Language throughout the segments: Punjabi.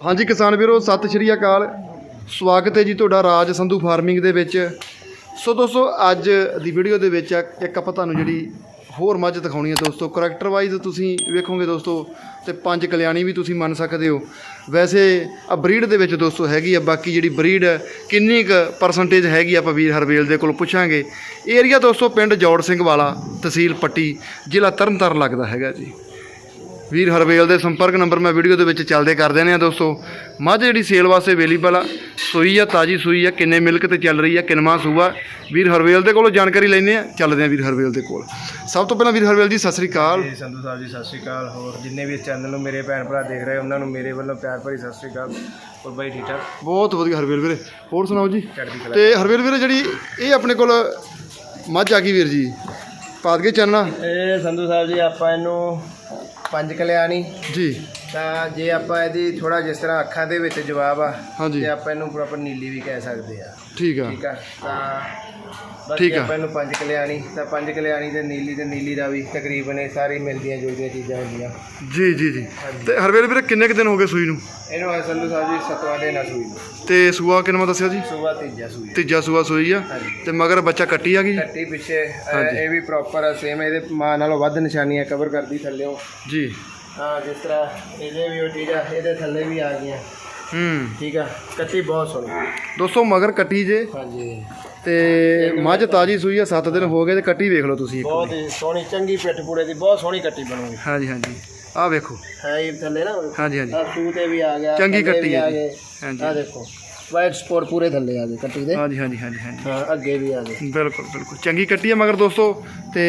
ਹਾਂਜੀ ਕਿਸਾਨ ਵੀਰੋ, ਸਤਿ ਸ਼੍ਰੀ ਅਕਾਲ। ਸਵਾਗਤ ਹੈ ਜੀ ਤੁਹਾਡਾ ਰਾਜ ਸੰਧੂ ਫਾਰਮਿੰਗ ਦੇ ਵਿੱਚ। ਸੋ ਦੋਸਤੋ, ਅੱਜ ਦੀ ਵੀਡੀਓ ਦੇ ਵਿੱਚ ਇੱਕ ਆਪਾਂ ਤੁਹਾਨੂੰ ਜਿਹੜੀ ਹੋਰ ਮੱਝ ਦਿਖਾਉਣੀ ਹੈ ਦੋਸਤੋ ਕਰੈਕਟਰ ਵਾਈਜ਼ ਤੁਸੀਂ ਵੇਖੋਗੇ ਦੋਸਤੋ, ਤੇ ਪੰਜ ਕਲਿਆਣੀ ਵੀ ਤੁਸੀਂ ਮੰਨ ਸਕਦੇ ਹੋ। ਵੈਸੇ ਆ ਬਰੀਡ ਦੇ ਵਿੱਚ ਦੋਸਤੋ ਹੈਗੀ ਆ, ਬਾਕੀ ਜਿਹੜੀ ਬਰੀਡ ਕਿੰਨੀ ਕੁ ਪਰਸੈਂਟੇਜ ਹੈਗੀ ਆਪਾਂ ਵੀਰ ਹਰਵੇਲ ਦੇ ਕੋਲ ਪੁੱਛਾਂਗੇ। ਏਰੀਆ ਦੋਸਤੋ, ਪਿੰਡ ਜੋੜ ਸਿੰਘ ਵਾਲਾ, ਤਹਿਸੀਲ ਪੱਟੀ, ਜ਼ਿਲ੍ਹਾ ਤਰਨਤਾਰਨ ਲੱਗਦਾ ਹੈਗਾ ਜੀ। ਵੀਰ ਹਰਵੇਲ ਦੇ ਸੰਪਰਕ ਨੰਬਰ ਮੈਂ ਵੀਡੀਓ ਦੇ ਵਿੱਚ ਚੱਲਦੇ ਕਰ ਦੇਣੇ ਆ ਦੋਸਤੋ। ਮੱਝ ਜਿਹੜੀ ਸੇਲ ਵਾਸਤੇ ਅਵੇਲੇਬਲ ਆ ਸੂਈ ਆ ਤਾਜੀ ਸੂਈ ਆ ਕਿੰਨੇ ਮਿਲਕ ਤੇ ਚੱਲ ਰਹੀ ਆ ਕਿੰਨਵਾਂ ਸੂਆ। ਵੀਰ ਹਰਵੇਲ ਦੇ ਕੋਲੋਂ ਜਾਣਕਾਰੀ ਲੈਣੇ ਆ ਚੱਲਦੇ ਆ ਵੀਰ ਹਰਵੇਲ ਦੇ ਕੋਲ। ਸਭ ਤੋਂ ਪਹਿਲਾਂ ਵੀਰ ਹਰਵੇਲ ਜੀ ਸਤਿ ਸ੍ਰੀ ਅਕਾਲ। ਜੀ ਸੰਧੂ ਸਾਹਿਬ ਜੀ ਸਤਿ ਸ਼੍ਰੀ ਅਕਾਲ। ਹੋਰ ਜਿੰਨੇ ਵੀ ਇਸ ਚੈਨਲ ਨੂੰ ਮੇਰੇ ਭੈਣ ਭਰਾ ਦੇਖ ਰਹੇ ਉਹਨਾਂ ਨੂੰ ਮੇਰੇ ਵੱਲੋਂ ਪਿਆਰ ਭਰੀ ਸਤਿ ਸ਼੍ਰੀ ਅਕਾਲ। ਹੋਰ ਬਾਈ ਠੀਕ ਠਾਕ? ਬਹੁਤ ਵਧੀਆ ਹਰਵੇਲ ਵੀਰੇ। ਹੋਰ ਸੁਣਾਓ ਜੀ? ਚੜ੍ਹਦੀ ਕਲਾ ਤੇ ਹਰਵੇਲ ਵੀਰੇ ਜਿਹੜੀ ਇਹ ਆਪਣੇ ਕੋਲ ਮੱਝ ਆ ਗਈ ਵੀਰ ਜੀ। ਪਾਦ ਕੇ ਚੰਨਾ ਇਹ ਸੰਧੂ ਸਾਹਿਬ ਜੀ ਆਪਾਂ ਇਹਨੂੰ ਪੰਜ ਕਲਿਆਣੀ। ਜੀ। ਤਾਂ ਜੇ ਆਪਾਂ ਇਹਦੀ ਥੋੜਾ ਜਿਸ ਤਰ੍ਹਾਂ ਅੱਖਾਂ ਦੇ ਵਿੱਚ ਜਵਾਬ ਆ ਹਾਂਜੀ। ਤੇ ਆਪਾਂ ਇਹਨੂੰ ਪ੍ਰੋਪਰ ਨੀਲੀ ਵੀ ਕਹਿ ਸਕਦੇ ਆ। ਠੀਕ ਆ। ਠੀਕ ਆ? ਤਾਂ ਠੀਕ ਆ। ਆਪਾਂ ਇਹਨੂੰ ਪੰਜ ਕਲਿਆਣੀ ਤਾਂ ਪੰਜ ਕਲਿਆਣੀ ਤੇ ਨੀਲੀ ਤੇ ਨੀਲੀ ਦਾ ਵੀ ਤਕਰੀਬਨ ਇਹ ਸਾਰੀ ਮਿਲਦੀਆਂ ਜੁਲਦੀਆਂ ਚੀਜ਼ਾਂ ਹੁੰਦੀਆਂ। ਜੀ ਜੀ ਜੀ। ਤੇ ਹਰਵੇਲ ਵੀਰੇ ਕਿੰਨੇ ਕੁ ਦਿਨ ਹੋ ਗਏ ਸੂਈ ਨੂੰ? ਇਹਨੂੰ ਆ ਸੰਧੂ ਸਾਹਿਬ ਜੀ ਸਤਵਾਂ ਦੇ ਨਾ ਸੂਈ ਤੇ ਸੂਆ ਕਿੰਨਵਾਂ ਦੱਸਿਆ ਜੀ? ਸੁਬਾ ਤੀਜਾ ਸੂਈ ਤੀਜਾ ਸੂਆ ਸੂਈ ਆ। ਹਾਂਜੀ। ਤੇ ਮਗਰ ਬੱਚਾ ਕੱਟੀ ਆ ਗਈ? ਕੱਟੀ ਪਿੱਛੇ ਅਹ, ਹਾਂਜੀ। ਇਹ ਵੀ ਪ੍ਰੋਪਰ ਸੇਮ ਇਹਦੇ ਮਾਂ ਨਾਲੋਂ ਵੱਧ ਨਿਸ਼ਾਨੀਆਂ ਕਵਰ ਕਰਦੀ ਥੱਲੇੋਂ। ਜੀ। ਹਾਂ ਜਿਸ ਤਰ੍ਹਾਂ ਇਹਦੇ ਵੀ ਉਹ ਚੀਜ਼ ਆ ਇਹਦੇ ਥੱਲੇ ਵੀ ਆ ਗਈਆਂ। ਹੂੰ। ਠੀਕ ਆ ਕੱਟੀ ਬਹੁਤ ਸੋਹਣੀ। ਦੋਸਤੋ ਮਗਰ ਕੱਟੀ ਜੇ। ਹਾਂਜੀ। ਤੇ ਮੱਝ ਤਾਜੀ ਸੂਈ ਆ 7 ਦਿਨ ਹੋ ਗਏ ਤੇ ਕੱਟੀ ਵੇਖ ਲਓ ਤੁਸੀਂ ਇੱਕ ਬਹੁਤ ਹੀ ਸੋਹਣੀ ਚੰਗੀ ਪਿੱਠ ਪੂੜੇ ਦੀ ਬਹੁਤ ਸੋਹਣੀ ਕੱਟੀ ਬਣੂਗੀ। ਹਾਂਜੀ ਹਾਂਜੀ। ਆਹ ਵੇਖੋ। ਹੈ ਇਹ ਥੱਲੇ ਨਾ। ਹਾਂਜੀ ਹਾਂਜੀ। ਆ ਸੂ ਤੇ ਵੀ ਆ ਗਿਆ ਚੰਗੀ ਥੱਲੇ ਕੱਟੀ ਹੈ ਆ ਜੀ। ਗਏ। ਹਾਂਜੀ। ਆ ਦੇਖੋ। ਵਾਈਟ ਸਪੋਟ ਪੂਰੇ ਥੱਲੇ ਆ ਗਏ ਕੱਟੀ ਦੇ। ਹਾਂਜੀ ਹਾਂਜੀ ਹਾਂਜੀ ਹਾਂਜੀ। ਹਾਂ ਅੱਗੇ ਵੀ ਆ ਗਏ। ਬਿਲਕੁਲ ਬਿਲਕੁਲ। ਚੰਗੀ ਕੱਟੀ ਆ ਮਗਰ ਦੋਸਤੋ ਤੇ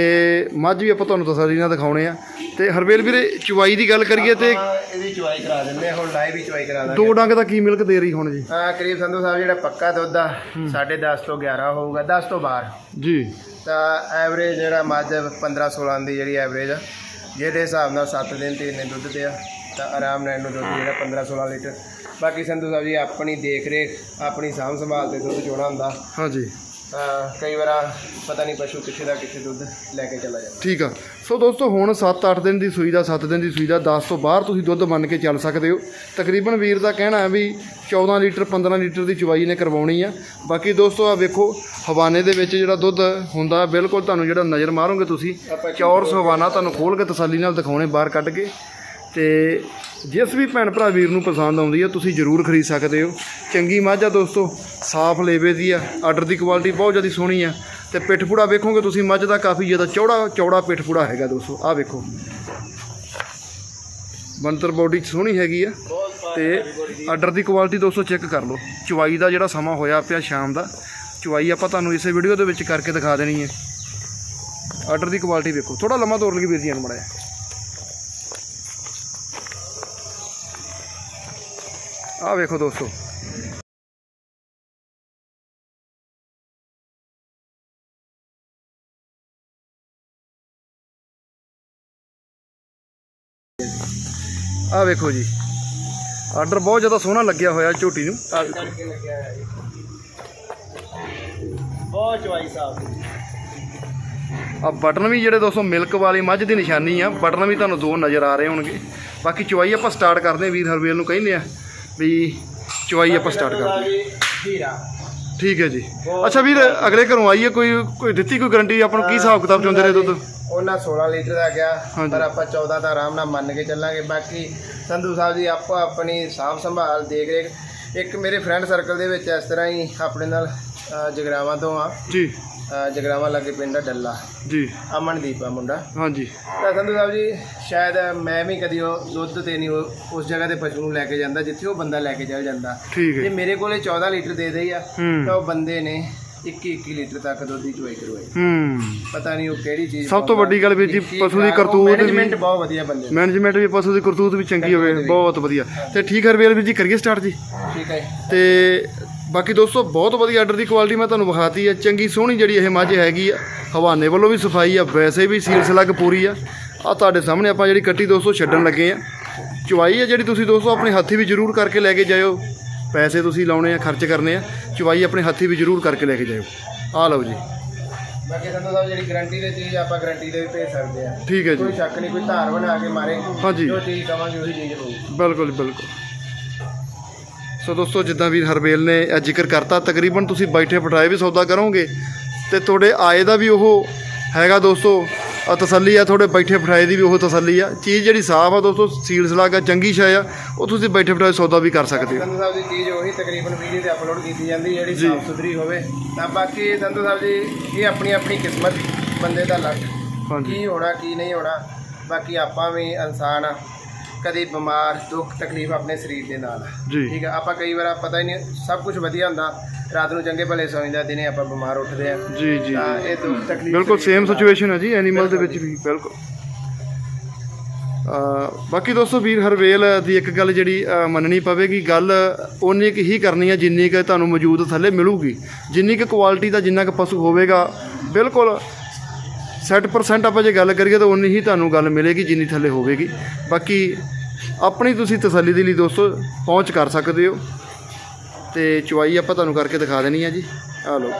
ਮੱਝ ਵੀ ਆਪਾਂ ਤੁਹਾਨੂੰ ਨਾਲ ਦਿਖਾਉਣੇ ਆ। ਤੇ ਹਰਵੇਲ ਵੀਰੇ ਚੁਵਾਈ ਦੀ ਗੱਲ ਕਰੀਏ ਤੇ ਹਾਂ, ਇਹਦੀ ਚੁਆਈ ਕਰਾ ਦਿੰਦੇ ਆ ਹੁਣ ਲਾਈਵ ਹੀ ਚੁਆਈ ਕਰਾ ਦਾਂਗੇ। ਦੋ ਡੰਗ ਦਾ ਕੀ ਮਿਲਕ ਦੇ ਰਹੀ ਹੁਣ ਜੀ? ਹਾਂ ਕਰੀਬ ਸੰਧੂ ਸਾਹਿਬ ਜਿਹੜਾ ਪੱਕਾ ਦੁੱਧ ਆ 10.5 ਤੋਂ 11 ਹੋਊਗਾ 10 ਤੋਂ ਬਾਹਰ ਜੀ। ਤਾਂ ਐਵਰੇਜ ਜਿਹੜਾ ਮੱਝ 15 16 ਦੀ ਜਿਹੜੀ ਐਵਰੇਜ ਆ ਜਿਹਦੇ ਹਿਸਾਬ ਨਾਲ 7 ਦਿਨ ਤੇ ਇੰਨੇ ਦੁੱਧ ਤੇ ਆ ਤਾਂ ਆਰਾਮ ਨਾਲ ਇਹਨੂੰ ਦੁੱਧ ਜਿਹੜਾ 15 16 ਲੀਟਰ ਬਾਕੀ ਸੰਧੂ ਸਾਹਿਬ ਜੀ ਆਪਣੀ ਦੇਖ ਰੇਖ ਆਪਣੀ ਸਾਂਭ ਸੰਭਾਲ ਤੇ ਦੁੱਧ ਚੋਣਾ ਹੁੰਦਾ। ਹਾਂਜੀ। ਕਈ ਵਾਰ ਪਤਾ ਨਹੀਂ ਪਸ਼ੂ ਕਿੱਥੇ ਦਾ ਕਿੱਥੇ ਦੁੱਧ ਲੈ ਕੇ ਚਲਾ ਜਾਂਦਾ। ਠੀਕ ਆ। ਸੋ ਦੋਸਤੋ ਹੁਣ 7-8 ਦਿਨ ਦੀ ਸੂਈ ਦਾ 7 ਦਿਨ ਦੀ ਸੂਈ ਦਾ 10 ਤੋਂ ਬਾਹਰ ਤੁਸੀਂ ਦੁੱਧ ਮੰਨ ਕੇ ਚੱਲ ਸਕਦੇ ਹੋ। ਤਕਰੀਬਨ ਵੀਰ ਦਾ ਕਹਿਣਾ ਹੈ ਵੀ 14 ਲੀਟਰ 15 ਲੀਟਰ ਦੀ ਚੁਵਾਈ ਨੇ ਕਰਵਾਉਣੀ ਆ। ਬਾਕੀ ਦੋਸਤੋ ਆ ਵੇਖੋ ਹਵਾਨੇ ਦੇ ਵਿੱਚ ਜਿਹੜਾ ਦੁੱਧ ਹੁੰਦਾ ਬਿਲਕੁਲ ਤੁਹਾਨੂੰ ਜਿਹੜਾ ਨਜ਼ਰ ਮਾਰੋਗੇ ਤੁਸੀਂ ਚੌਰਸ ਹਵਾਨਾ ਤੁਹਾਨੂੰ ਖੋਲ ਕੇ ਤਸੱਲੀ ਨਾਲ ਦਿਖਾਉਣੇ ਬਾਹਰ ਕੱਢ ਕੇ। ਤੇ ਜਿਸ ਵੀ ਭੈਣ ਭਰਾ ਵੀਰ ਨੂੰ ਪਸੰਦ ਆਉਂਦੀ ਆ, ਤੁਸੀਂ ਜ਼ਰੂਰ ਖਰੀਦ ਸਕਦੇ ਹੋ। ਚੰਗੀ ਮੱਝ ਆ ਦੋਸਤੋ, ਸਾਫ਼ ਲੇਵੇ ਦੀ ਆ ਆਰਡਰ ਦੀ ਕੁਆਲਿਟੀ ਬਹੁਤ ਜ਼ਿਆਦਾ ਸੋਹਣੀ ਆ। ਤੇ ਪਿੱਠ ਪੂੜਾ ਵੇਖੋਗੇ ਤੁਸੀਂ, ਮੱਝ ਦਾ ਕਾਫੀ ਜ਼ਿਆਦਾ ਚੌੜਾ ਚੌੜਾ ਪਿੱਠ ਪੂੜਾ ਹੈਗਾ ਦੋਸਤੋ, ਆਹ ਵੇਖੋ। ਬੰਤਰ ਬੋਡੀ ਸੋਹਣੀ ਹੈਗੀ ਆ। ਤੇ ਆਰਡਰ ਦੀ ਕੁਆਲਿਟੀ ਦੋਸਤੋ ਚੈੱਕ ਕਰ ਲਓ। ਚਵਾਈ ਦਾ ਜਿਹੜਾ ਸਮਾਂ ਹੋਇਆ ਪਿਆ ਸ਼ਾਮ ਦਾ ਚਵਾਈ ਆਪਾਂ ਤੁਹਾਨੂੰ ਇਸੇ ਵੀਡੀਓ ਦੇ ਵਿੱਚ ਕਰਕੇ ਦਿਖਾ ਦੇਣੀ ਹੈ। ਆਰਡਰ ਦੀ ਕੁਆਲਿਟੀ ਵੇਖੋ। ਥੋੜਾ ਲੰਮਾ ਤੋਰ ਲਈ ਵੀਰ ਜੀ ਨੂੰ ਮੜਿਆ ਆਹ ਵੇਖੋ ਦੋਸਤੋ। ਆਹ ਵੇਖੋ ਜੀ। ਆਰਡਰ ਬਹੁਤ ਜ਼ਿਆਦਾ ਸੋਹਣਾ ਲੱਗਿਆ ਹੋਇਆ ਝੋਟੀ ਨੂੰ। ਆਹ ਵੇਖੋ। ਬਹੁਤ ਚੁਆਈ ਸਾਹਿਬ। ਆ ਬਟਨ ਵੀ ਜਿਹੜੇ ਦੋਸਤੋ ਮਿਲਕ ਵਾਲੀ ਮੱਝ ਦੀ ਨਿਸ਼ਾਨੀ ਆ ਬਟਨ ਵੀ ਤੁਹਾਨੂੰ ਦੋ ਨਜ਼ਰ ਆ ਰਹੇ ਹੋਣਗੇ। ਬਾਕੀ ਚੁਆਈ ਆਪਾਂ ਸਟਾਰਟ ਕਰਦੇ ਹਾਂ ਵੀਰ ਹਰਵੇਲ ਨੂੰ ਕਹਿੰਦੇ ਆ। ਵੀ ਚੁਆਈ ਆਪਾਂ ਸਟਾਰਟ ਕਰਦੇ ਹਾਂ ਹੀਰਾ ਠੀਕ ਹੈ ਜੀ। ਅੱਛਾ ਵੀਰ ਅਗਲੇ ਘਰੋਂ ਆਈਏ ਕੋਈ ਕੋਈ ਦਿੱਤੀ ਕੋਈ ਗਾਰੰਟੀ ਆਪਾਂ ਨੂੰ ਕੀ ਹਿਸਾਬ ਕਿਤਾਬ ਚੋਂਦੇ ਰਹੇ ਦੁੱਧ? ਉਹਨਾਂ 16 ਲੀਟਰ ਦਾ ਗਿਆ। ਪਰ ਆਪਾਂ 14 ਦਾ ਆਰਾਮ ਨਾਲ ਮੰਨ ਕੇ ਚੱਲਾਂਗੇ। ਬਾਕੀ ਸੰਧੂ ਸਾਹਿਬ ਜੀ ਆਪੋ ਆਪਣੀ ਸਾਂਭ ਸੰਭਾਲ ਦੇਖ ਰੇਖ ਇੱਕ ਮੇਰੇ ਫਰੈਂਡ ਸਰਕਲ ਦੇ ਵਿੱਚ ਇਸ ਤਰ੍ਹਾਂ ਹੀ ਆਪਣੇ ਨਾਲ ਜਗਰਾਵਾਂ ਤੋਂ ਆ। ਜੀ। ਜਗਰਾਵਾਂ ਲੱਗੇ ਪਿੰਡ ਆ ਡੱਲਾ। ਜੀ। ਅਮਨਦੀਪ ਆ ਮੁੰਡਾ। ਹਾਂਜੀ। ਤਾਂ ਸੰਧੂ ਸਾਹਿਬ ਜੀ ਸ਼ਾਇਦ ਮੈਂ ਵੀ ਕਦੀ ਉਹ ਦੁੱਧ ਤੇ ਨਹੀਂ ਉਹ- ਉਸ ਜਗ੍ਹਾ ਤੇ ਪਸ਼ੂ ਨੂੰ ਲੈ ਕੇ ਜਾਂਦਾ ਜਿੱਥੇ ਉਹ ਬੰਦਾ ਲੈ ਕੇ ਚੱਲ ਜਾਂਦਾ। ਠੀਕ ਜੇ ਹੈ ਮੇਰੇ ਕੋਲੇ 14 ਲੀਟਰ ਦੇ ਦੇਈ ਆ ਹੂੰ। ਤਾਂ ਉਹ ਬੰਦੇ ਨੇ 21 21 ਲੀਟਰ ਤੱਕ ਦੁੱਧ ਦੀ ਚੁਆਈ ਕਰਵਾਈ। ਹੂੰ। ਪਤਾ ਨਹੀਂ ਉਹ ਕਿਹੜੀ ਚੀਜ਼ ਸਭ ਤੋਂ ਵੱਡੀ ਗੱਲ ਵੀਰ ਜੀ, ਕੀ ਪਸ਼ੂ ਦੀ ਖਰਾਬ, ਉਹ ਕਰਤੂਤ ਵੀ- management ਬਹੁਤ ਵਧੀਆ ਬੰਦੇ ਦੀ। ਮੈਨੇਜਮੈਂਟ ਵੀ ਪਸ਼ੂ ਦੀ ਕਰਤੂਤ ਵੀ ਚੰਗੀ ਹੋਵੇ ਬਹੁਤ ਵਧੀਆ। ਤੇ ਠੀਕ ਹੈ ਹਰਵੇਲ ਵੀਰ ਜੀ ਕਰੀਏ ਸਟਾਰਟ ਜੀ। ਠੀਕ ਹੈ ਤੇ ਬਾਕੀ ਦੋਸਤੋ ਬਹੁਤ ਵਧੀਆ ਆਰਡਰ ਦੀ ਕੁਆਲਿਟੀ ਮੈਂ ਤੁਹਾਨੂੰ ਵਿਖਾਤੀ ਹੈ ਚੰਗੀ ਸੋਹਣੀ ਜਿਹੜੀ ਇਹ ਮੱਝ ਹੈਗੀ ਆ ਹਵਾਨੇ ਵੱਲੋਂ ਵੀ ਸਫ਼ਾਈ ਆ ਵੈਸੇ ਵੀ ਸੀਲ ਸਲੱਗ ਪੂਰੀ ਆ। ਆ ਤੁਹਾਡੇ ਸਾਹਮਣੇ ਆਪਾਂ ਜਿਹੜੀ ਕੱਟੀ ਦੋਸਤੋ ਛੱਡਣ ਲੱਗੇ ਆ। ਚੁਵਾਈ ਆ ਜਿਹੜੀ ਤੁਸੀਂ ਦੋਸਤੋ ਆਪਣੇ ਹੱਥੀ ਵੀ ਜ਼ਰੂਰ ਕਰਕੇ ਲੈ ਕੇ ਜਾਇਓ। ਪੈਸੇ ਤੁਸੀਂ ਲਾਉਣੇ ਆ ਖਰਚ ਕਰਨੇ ਆ। ਚੁਵਾਈ ਆਪਣੇ ਹੱਥੀ ਵੀ ਜ਼ਰੂਰ ਕਰਕੇ ਲੈ ਕੇ ਜਾਇਓ। ਆ ਲਓ ਜੀ। ਬਾਕੀ ਸੰਧੂ ਸਾਹਿਬ ਜਿਹੜੀ ਗਾਰੰਟੀ ਦੇ ਚੀਜ਼ ਆਪਾਂ ਗਾਰੰਟੀ ਦੇ ਵੀ ਭੇਜ ਸਕਦੇ ਆ। ਠੀਕ ਹੈ ਜੀ। ਕੋਈ ਸ਼ੱਕ ਨਹੀਂ ਕੋਈ ਧਾਰ ਬਣਾ ਕੇ ਮਾਰੇ। ਹਾਂਜੀ। ਜੋ ਚੀਜ਼ ਕਵਾਂਗੇ ਉਹੀ ਚੀਜ਼ ਹੋਊਗੀ। ਬਿਲਕੁਲ ਬਿਲਕੁਲ। ਸੋ ਦੋਸਤੋ ਜਿੱਦਾਂ ਵੀਰ ਹਰਬੇਲ ਨੇ ਇਹ ਜ਼ਿਕਰ ਕਰਤਾ ਤਕਰੀਬਨ ਤੁਸੀਂ ਬੈਠੇ ਬਿਠਾਏ ਵੀ ਸੌਦਾ ਕਰੋਗੇ ਤੇ ਤੁਹਾਡੇ ਆਏ ਦਾ ਵੀ ਉਹ ਹੈਗਾ ਦੋਸਤੋ ਆ ਤਸੱਲੀ ਆ ਤੁਹਾਡੇ ਬੈਠੇ ਬਿਠਾਏ ਦੀ ਵੀ ਉਹ ਤਸੱਲੀ ਆ। ਚੀਜ਼ ਜਿਹੜੀ ਸਾਫ਼ ਆ ਦੋਸਤੋ ਸੀਲ ਸਲਾਗ ਆ ਚੰਗੀ ਸ਼ੈ ਆ ਉਹ ਤੁਸੀਂ ਬੈਠੇ ਬਿਠਾਏ ਸੌਦਾ ਵੀ ਕਰ ਸਕਦੇ ਹੋ। ਸੰਧੂ ਸਾਹਿਬ ਦੀ ਚੀਜ਼ ਉਹੀ ਤਕਰੀਬਨ ਵੀਡੀਓ ਤੇ ਅਪਲੋਡ ਕੀਤੀ ਜਾਂਦੀ ਜਿਹੜੀ ਸਾਫ਼ ਸੁਥਰੀ ਹੋਵੇ। ਤਾਂ ਬਾਕੀ ਸੰਧੂ ਸਾਹਿਬ ਜੀ ਇਹ ਆਪਣੀ ਆਪਣੀ ਕਿਸਮਤ ਬੰਦੇ ਦਾ ਲੱਕ। ਕੀ ਹੋਣਾ ਕੀ ਨਹੀਂ ਹੋਣਾ ਬਾਕੀ ਆਪਾਂ ਵੀ ਇਨਸਾਨ ਆ। ਕਦੀ ਬਿਮਾਰ ਦੁੱਖ ਤਕਲੀਫ ਆਪਣੇ ਸਰੀਰ ਦੇ ਨਾਲ। ਜੀ। ਠੀਕ ਆ? ਆਪਾਂ ਕਈ ਵਾਰ ਪਤਾ ਹੀ ਨਹੀਂ ਸਭ ਕੁਝ ਵਧੀਆ ਹੁੰਦਾ। ਰਾਤ ਨੂੰ ਚੰਗੇ ਭਲੇ ਸੌਂਦਾ ਦਿਨੇ ਆਪਾਂ ਬਿਮਾਰ ਉੱਠਦੇ ਆ। ਜੀ ਜੀ। ਤਾਂ ਇਹ ਦੁੱਖ ਤਕਲੀਫ ਬਿਲਕੁਲ ਸੇਮ। ਸਿਚੁਏਸ਼ਨ ਹੈ ਜੀ ਐਨੀਮਲ ਦੇ ਵਿੱਚ ਵੀ ਬਿਲਕੁਲ। ਅ ਬਾਕੀ ਦੋਸਤੋ ਵੀਰ ਹਰਵੇਲ ਦੀ ਇੱਕ ਗੱਲ ਜਿਹੜੀ ਮੰਨਣੀ ਪਵੇਗੀ ਗੱਲ ਓਨੀ ਕੁ ਹੀ ਕਰਨੀ ਹੈ ਜਿੰਨੀ ਕੁ ਤੁਹਾਨੂੰ ਮੌਜੂਦ ਥੱਲੇ ਮਿਲੂਗੀ। ਜਿੰਨੀ ਕੁ ਕੁਆਲਿਟੀ ਦਾ ਜਿੰਨਾ ਕੁ ਪਸ਼ੂ ਹੋਵੇਗਾ ਬਿਲਕੁਲ 60% ਆਪਾਂ ਜੇ ਗੱਲ ਕਰੀਏ ਤਾਂ ਉਨੀ ਹੀ ਤੁਹਾਨੂੰ ਗੱਲ ਮਿਲੇਗੀ ਜਿੰਨੀ ਥੱਲੇ ਹੋਵੇਗੀ। ਬਾਕੀ ਆਪਣੀ ਤੁਸੀਂ ਤਸੱਲੀ ਦੇ ਲਈ ਦੋਸਤੋ, ਪਹੁੰਚ ਕਰ ਸਕਦੇ ਹੋ। ਤੇ ਚੁਆਈ ਆਪਾਂ ਤੁਹਾਨੂੰ ਕਰਕੇ ਦਿਖਾ ਦੇਣੀ ਹੈ ਜੀ। ਆ ਲਓ।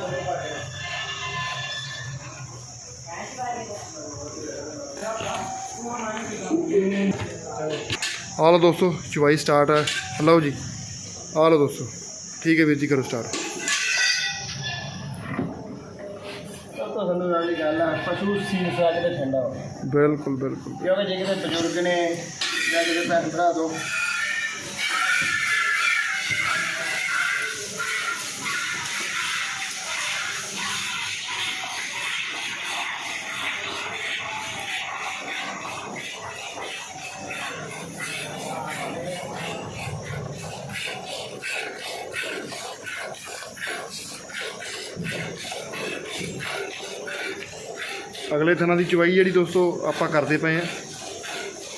ਆ ਲਓ ਦੋਸਤੋ, ਚੁਆਈ ਸਟਾਰਟ ਹੈ ਲਓ ਜੀ। ਆ ਲਓ ਦੋਸਤੋ। ਠੀਕ ਹੈ ਵੀਰ ਜੀ, ਕਰੋ ਸਟਾਰਟ ਦੀ ਪਸ਼ੂ ਸੀਲ ਸਵਾ ਕੇ ਤੇ ਠੰਡਾ ਹੋਵੇ ਬਿਲਕੁਲ ਬਿਲਕੁਲ। ਕਿਉਂਕਿ ਜੇ ਕਿਤੇ ਬਜ਼ੁਰਗ ਨੇ ਜਾਂ ਕਿਤੇ ਭੈਣ ਭਰਾ ਤੋਂ ਅਗਲੇ ਥਣਾ ਦੀ ਚੁਆਈ ਜਿਹੜੀ ਦੋਸਤੋ ਆਪਾਂ ਕਰਦੇ ਪਏ ਆ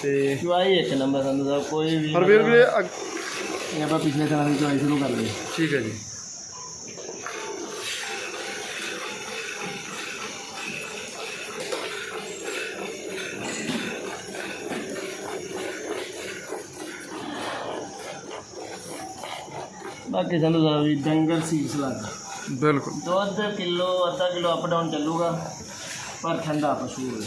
ਤੇ ਚੁਆਈ ਇੱਕ ਨੰਬਰ ਸੰਧੂ ਸਾਹਿਬ ਕੋਈ ਵੀ ਹਰਵੀਰ ਵੀਰੇ ਅਗ- ਇਹ ਆਪਾਂ ਪਿਛਲੇ ਤਰ੍ਹਾਂ ਦੀ ਚੁਆਈ ਸ਼ੁਰੂ ਕਰ ਲਈ ਠੀਕ ਹੈ ਜੀ। ਬਾਕੀ ਸੰਧੂ ਸਾਹਿਬ ਜੀ ਡੰਗਰ ਸੀਸ ਲੱਗ ਬਿਲਕੁਲ। ਦੁੱਧ ਕਿਲੋ ਅੱਧਾ ਕਿਲੋ ਅਪ ਡਾਊਨ ਚੱਲੂਗਾ। ਪਰ ਠੰਡਾ ਪਸ਼ੂ ਹੋਵੇ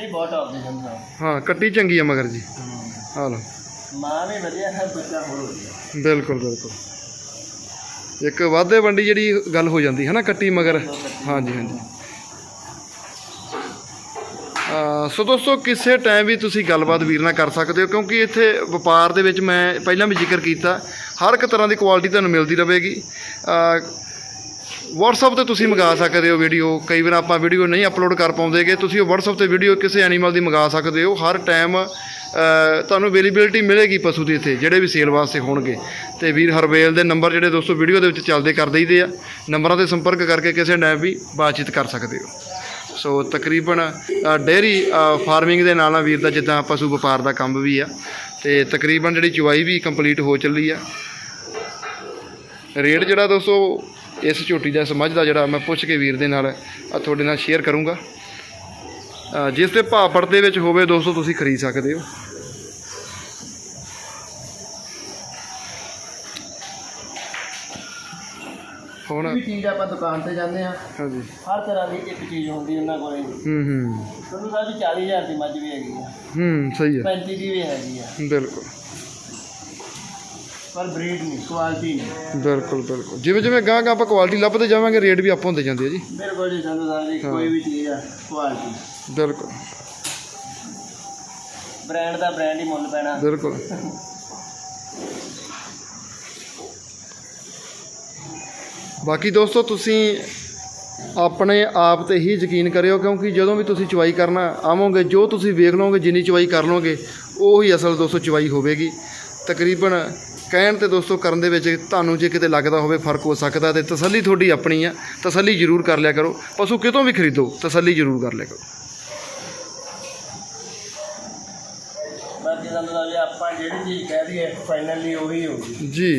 ਕੱਟੀ ਬਹੁਤ ਆਉਂਦੀ ਸੰਧੂ ਸਾਹਿਬ ਹਾਂ ਕੱਟੀ ਚੰਗੀ ਆ ਮਗਰ ਜੀ। ਆ ਲਓ। ਮਾਂ ਵੀ ਵਧੀਆ ਹੈ ਬੱਚਾ ਹੋਰ ਵਧੀਆ। ਬਿਲਕੁਲ ਬਿਲਕੁਲ। ਇੱਕ ਵਾਧੇ ਵੰਡੀ ਜਿਹੜੀ ਗੱਲ ਹੋ ਜਾਂਦੀ ਹੈ ਨਾ ਕੱਟੀ ਮਗਰ। ਹਾਂਜੀ ਹਾਂਜੀ। ਸੋ ਦੋਸਤੋ ਕਿਸੇ ਟਾਈਮ ਵੀ ਤੁਸੀਂ ਗੱਲਬਾਤ ਵੀਰ ਨਾਲ ਕਰ ਸਕਦੇ ਹੋ ਕਿਉਂਕਿ ਇੱਥੇ ਵਪਾਰ ਦੇ ਵਿੱਚ ਮੈਂ ਪਹਿਲਾਂ ਵੀ ਜ਼ਿਕਰ ਕੀਤਾ ਹਰ ਇੱਕ ਤਰ੍ਹਾਂ ਦੀ ਕੁਆਲਿਟੀ ਤੁਹਾਨੂੰ ਮਿਲਦੀ ਰਹੇਗੀ। WhatsApp ਤੇ ਤੁਸੀਂ ਮੰਗਾ ਸਕਦੇ ਹੋ ਵੀਡੀਓ ਕਈ ਵਾਰ ਆਪਾਂ ਵੀਡੀਓ ਨਹੀਂ ਅਪਲੋਡ ਕਰ ਪਾਉਂਦੇਗੇ ਤੁਸੀਂ ਉਹ WhatsApp ਤੇ ਵੀਡੀਓ ਕਿਸੇ ਐਨੀਮਲ ਦੀ ਮੰਗਾ ਸਕਦੇ ਹੋ। ਹਰ ਟਾਈਮ ਤੁਹਾਨੂੰ ਅਵੇਲੇਬਿਲਿਟੀ ਮਿਲੇਗੀ ਪਸ਼ੂ ਦੀ ਇੱਥੇ ਜਿਹੜੇ ਵੀ ਸੇਲ ਵਾਸਤੇ ਹੋਣਗੇ। ਤੇ ਵੀਰ ਹਰਵੇਲ ਦੇ ਨੰਬਰ ਜਿਹੜੇ ਦੋਸਤੋ ਵੀਡੀਓ ਦੇ ਵਿੱਚ ਚੱਲਦੇ ਕਰ ਦਈਦੇ ਆ। ਨੰਬਰਾਂ ਤੇ ਸੰਪਰਕ ਕਰਕੇ ਕਿਸੇ ਟਾਈਮ ਵੀ ਬਾਤਚੀਤ ਕਰ ਸਕਦੇ ਹੋ। ਸੋ ਤਕਰੀਬਨ ਅ, ਡੇਅਰੀ ਫਾਰਮਿੰਗ ਦੇ ਨਾਲ ਨਾਲ ਵੀਰ ਦਾ ਜਿੱਦਾਂ ਪਸ਼ੂ ਵਪਾਰ ਦਾ ਕੰਮ ਵੀ ਆ। ਤੇ ਤਕਰੀਬਨ ਜਿਹੜੀ ਚੁਆਈ ਵੀ ਕੰਪਲੀਟ ਹੋ ਚੱਲੀ ਆ। ਰੇਟ ਜਿਹੜਾ ਦੋਸਤੋ ਇਸ ਝੋਟੀ ਦਾ ਸਮਝ ਦਾ ਜਿਹੜਾ ਮੈਂ ਪੁੱਛ ਕੇ ਵੀਰ ਦੇ ਨਾਲ ਆ ਤੁਹਾਡੇ ਨਾਲ ਸ਼ੇਅਰ ਕਰੂੰਗਾ। ਜਿਸ ਦੇ ਭਾਅ ਪੜਦੇ ਵਿੱਚ ਹੋਵੇ ਦੋਸਤੋ ਤੁਸੀਂ ਖਰੀਦ ਸਕਦੇ ਹੋ। ਹੁਣ ਵੀ ਚੀਜ਼ ਆਪਾਂ ਦੁਕਾਨ ਤੇ ਜਾਂਦੇ ਆ ਹਾਂਜੀ। ਹਰ ਤਰ੍ਹਾਂ ਦੀ ਇੱਕ ਚੀਜ਼ ਹੁੰਦੀ ਉਹਨਾਂ ਕੋਲੇ। ਹੂੰ ਹੂੰ। ਤੁਹਾਨੂੰ ਜੀ 40000 ਦੀ ਮੱਝ ਵੀ ਹੈਗੀ ਆ। ਹੂੰ ਸਹੀ ਹੈ। 35 ਦੀ ਵੀ ਹੈਗੀ ਆ। ਬਿਲਕੁਲ। ਪਰ ਬਰੀਡ ਨਹੀਂ ਕੁਆਲਿਟੀ ਨਹੀਂ। ਬਿਲਕੁਲ ਬਿਲਕੁਲ। ਜਿਵੇਂ ਜਿਵੇਂ ਗਾਂ ਗਾਂ ਆਪਾਂ ਕੁਆਲਿਟੀ ਲੱਭਦੇ ਜਾਵਾਂਗੇ ਰੇਟ ਵੀ ਆਪ ਹੁੰਦੇ ਜਾਂਦੇ ਆ ਜੀ। ਬਿਲਕੁਲ ਜੀ ਸੰਧੂ ਸਾਹਿਬ ਜੀ ਕੋਈ ਵੀ ਚੀਜ਼ ਆ ਕੁਆਲਿਟੀ ਬਿਲਕੁਲ। ਬ੍ਰਾਂਡ ਦਾ ਬ੍ਰਾਂਡ ਹੀ ਮੁੱਲ ਪੈਣਾ। ਬਿਲਕੁਲ। ਬਾਕੀ ਦੋਸਤੋ ਤੁਸੀਂ ਆਪਣੇ ਆਪ ਤੇ ਹੀ ਯਕੀਨ ਕਰਿਓ ਕਿਉਂਕਿ ਜਦੋਂ ਵੀ ਤੁਸੀਂ ਚੁਆਈ ਕਰਨਾ ਆਵੋਗੇ ਜੋ ਤੁਸੀਂ ਵੇਖ ਲਓਗੇ ਜਿੰਨੀ ਚੁਆਈ ਕਰ ਲਓਗੇ ਉਹ ਹੀ ਅਸਲ ਦੋਸਤੋ ਚੁਆਈ ਹੋਵੇਗੀ। ਤਕਰੀਬਨ ਕਹਿਣ ਤੇ ਦੋਸਤੋ ਕਰਨ ਦੇ ਵਿੱਚ ਤੁਹਾਨੂੰ ਜੇ ਕਿਤੇ ਲੱਗਦਾ ਹੋਵੇ ਫ਼ਰਕ ਹੋ ਸਕਦਾ ਤੇ ਤਸੱਲੀ ਤੁਹਾਡੀ ਆਪਣੀ ਆ ਤਸੱਲੀ ਜ਼ਰੂਰ ਕਰ ਲਿਆ ਕਰੋ। ਪਸ਼ੂ ਕਿਤੋਂ ਵੀ ਖਰੀਦੋ ਤਸੱਲੀ ਜ਼ਰੂਰ ਕਰ ਲਿਆ ਕਰੋ। ਬਾਕੀ ਸੰਧੂ ਸਾਹਿਬ ਜੀ ਆਪਾਂ ਜਿਹੜੀ ਚੀਜ਼ ਕਹਿ ਦਈਏ ਫਾਈਨਲੀ ਉਹੀ ਹੋਊਗੀ ਜੀ।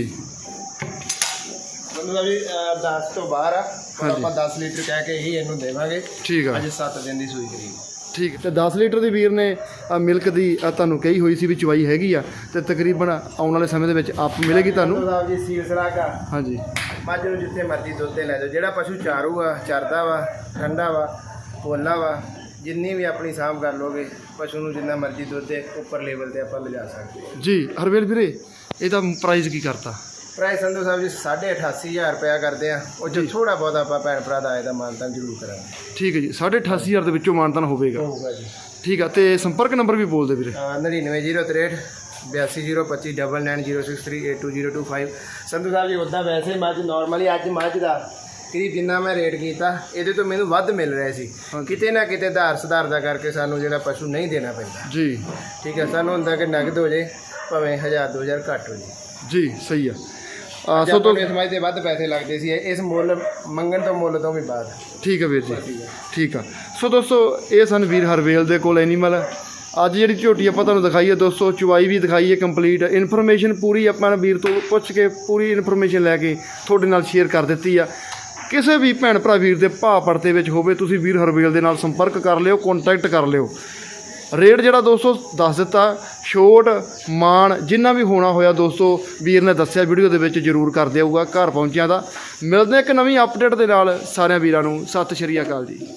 ਸਾਹਿਬ ਜੀ 10 ਤੋਂ ਬਾਹਰ ਆ ਪਰ ਹਾਂਜੀ। ਆਪਾਂ 10 ਲੀਟਰ ਕਹਿ ਕੇ ਹੀ ਇਹਨੂੰ ਦੇਵਾਂਗੇ। ਠੀਕ ਆ। ਅੱਜ 7 ਦਿਨ ਦੀ ਸੂਈ ਕਰੀ ਠੀਕ ਤੇ 10 ਲੀਟਰ ਦੀ ਵੀਰ ਨੇ ਮਿਲਕ ਦੀ ਤੁਹਾਨੂੰ ਕਹੀ ਹੋਈ ਸੀ ਵੀ ਚਵਾਈ ਹੈਗੀ ਆ ਤੇ ਤਕਰੀਬਨ ਆਉਣ ਵਾਲੇ ਸਮੇਂ ਦੇ ਵਿੱਚ ਆਪ ਮਿਲੇਗੀ ਤੁਹਾਨੂੰ। ਸਾਹਿਬ ਜੀ ਸੀਲ ਸਰਾਕਾ ਹਾਂਜੀ। ਮੱਝ ਨੂੰ ਜਿੱਥੇ ਮਰਜ਼ੀ ਦੁੱਧ ਤੇ ਲੈ ਜਾਓ। ਜਿਹੜਾ ਪਸ਼ੂ ਚਾਰੂ ਆ ਚਰਦਾ ਵਾ ਠੰਡਾ ਵਾ ਪੋਲਾ ਵਾ ਜਿੰਨੀ ਵੀ ਆਪਣੀ ਸਾਂਭ ਕਰ ਲੋਗੇ ਪਸ਼ੂ ਨੂੰ ਜਿੰਨਾ ਮਰਜ਼ੀ ਦੁੱਧ ਦੇ ਉੱਪਰ ਲੈਵਲ ਤੇ ਆਪਾਂ ਲਿਜਾ ਸਕਦੇ ਜੀ ਹਰਵੇਲ ਵੀਰੇ ਇਹਦਾ ਪ੍ਰਾਈਸ ਕੀ ਕਰਤਾ? ਪ੍ਰਾਈਸ ਸੰਧੂ ਸਾਹਿਬ ਜੀ 88500 ਰੁਪਇਆ ਕਰਦੇ ਆ। ਉਹ ਜੋ ਥੋੜਾ ਬਹੁਤ ਆਪਾਂ ਭੈਣ ਭਰਾ ਦਾ ਆਏ ਦਾ ਮਾਨਤਾਨ ਜ਼ਰੂਰ ਕਰਾਂਗੇ। ਠੀਕ ਹੈ ਜੀ 88500 ਦੇ ਵਿੱਚੋਂ ਮਾਨਤਨ ਹੋਵੇਗਾ। ਹੋਊਗਾ ਜੀ। ਠੀਕ ਆ ਤੇ ਸੰਪਰਕ ਨੰਬਰ ਵੀ ਬੋਲ ਦੇ ਵੀਰੇ। ਅਹ 99063 8205299063820225 ਸੰਧੂ ਸਾਹਿਬ ਜੀ ਉਦਾਂ ਵੈਸੇ ਮੱਝ ਨਾਰਮਲੀ ਅੱਜ ਮੱਝ ਦਾ ਕਰੀਬ ਜਿੰਨਾ ਮੈਂ ਰੇਟ ਕੀਤਾ ਇਹਦੇ ਤੋਂ ਮੈਨੂੰ ਵੱਧ ਮਿਲ ਰਿਹਾ ਸੀ। ਕਿਤੇ ਨਾ ਕਿਤੇ ਧਾਰ ਸੁਧਾਰ ਦਾ ਕਰਕੇ ਸਾਨੂੰ ਜਿਹੜਾ ਪਸ਼ੂ ਨਹੀਂ ਦੇਣਾ ਪੈਂਦਾ। ਜੀ। ਠੀਕ ਹੈ ਸਾਨੂੰ ਹੁੰਦਾ ਕਿ ਨਗਦ ਹੋ ਜੇ ਭਾਵੇਂ 1000 2000 ਘੱਟ ਹੋ ਜੇ। ਜੀ ਸਹੀ ਆ, ਸੋ ਤੋਂ ਇਸ ਮੱਝ ਦੇ ਵੱਧ ਪੈਸੇ ਲੱਗਦੇ ਸੀ ਇਸ ਮੁੱਲ ਮੰਗਣ ਤੋਂ ਮੁੱਲ ਤੋਂ ਵੀ ਬਾਅਦ। ਠੀਕ ਆ ਵੀਰ ਜੀ ਠੀਕ ਆ। ਸੋ ਦੋਸਤੋ ਇਹ ਸਨ ਵੀਰ ਹਰਵੇਲ ਦੇ ਕੋਲ ਐਨੀਮਲ ਅੱਜ ਜਿਹੜੀ ਝੋਟੀ ਆਪਾਂ ਤੁਹਾਨੂੰ ਦਿਖਾਈ ਹੈ ਦੋਸਤੋ ਚੁਵਾਈ ਵੀ ਦਿਖਾਈ ਹੈ ਕੰਪਲੀਟ ਇਨਫੋਰਮੇਸ਼ਨ ਪੂਰੀ ਆਪਾਂ ਵੀਰ ਤੋਂ ਪੁੱਛ ਕੇ ਪੂਰੀ ਇਨਫੋਰਮੇਸ਼ਨ ਲੈ ਕੇ ਤੁਹਾਡੇ ਨਾਲ ਸ਼ੇਅਰ ਕਰ ਦਿੱਤੀ ਆ। ਕਿਸੇ ਵੀ ਭੈਣ ਭਰਾ ਵੀਰ ਦੇ ਭਾਅ ਪੜਤੇ ਵਿੱਚ ਹੋਵੇ ਤੁਸੀਂ ਵੀਰ ਹਰਵੇਲ ਦੇ ਨਾਲ ਸੰਪਰਕ ਕਰ ਲਿਓ ਕੰਟੈਕਟ ਕਰ ਲਿਓ। ਰੇਟ ਜਿਹੜਾ ਦੋਸਤੋ ਦੱਸ ਦਿੱਤਾ, ਛੋਟ, ਮਾਣ, ਜਿੰਨਾ ਵੀ ਹੋਣਾ ਹੋਇਆ ਦੋਸਤੋ, ਵੀਰ ਨੇ ਦੱਸਿਆ, ਵੀਡੀਓ ਦੇ ਵਿੱਚ ਜ਼ਰੂਰ ਕਰ ਦਿਆਊਗਾ, ਘਰ ਪਹੁੰਚਿਆਂ ਦਾ। ਮਿਲਦੇ ਹਾਂ ਇੱਕ ਨਵੀਂ ਅਪਡੇਟ ਦੇ ਨਾਲ, ਸਾਰਿਆਂ ਵੀਰਾਂ ਨੂੰ, ਸਤਿ ਸ਼੍ਰੀ ਅਕਾਲ ਜੀ।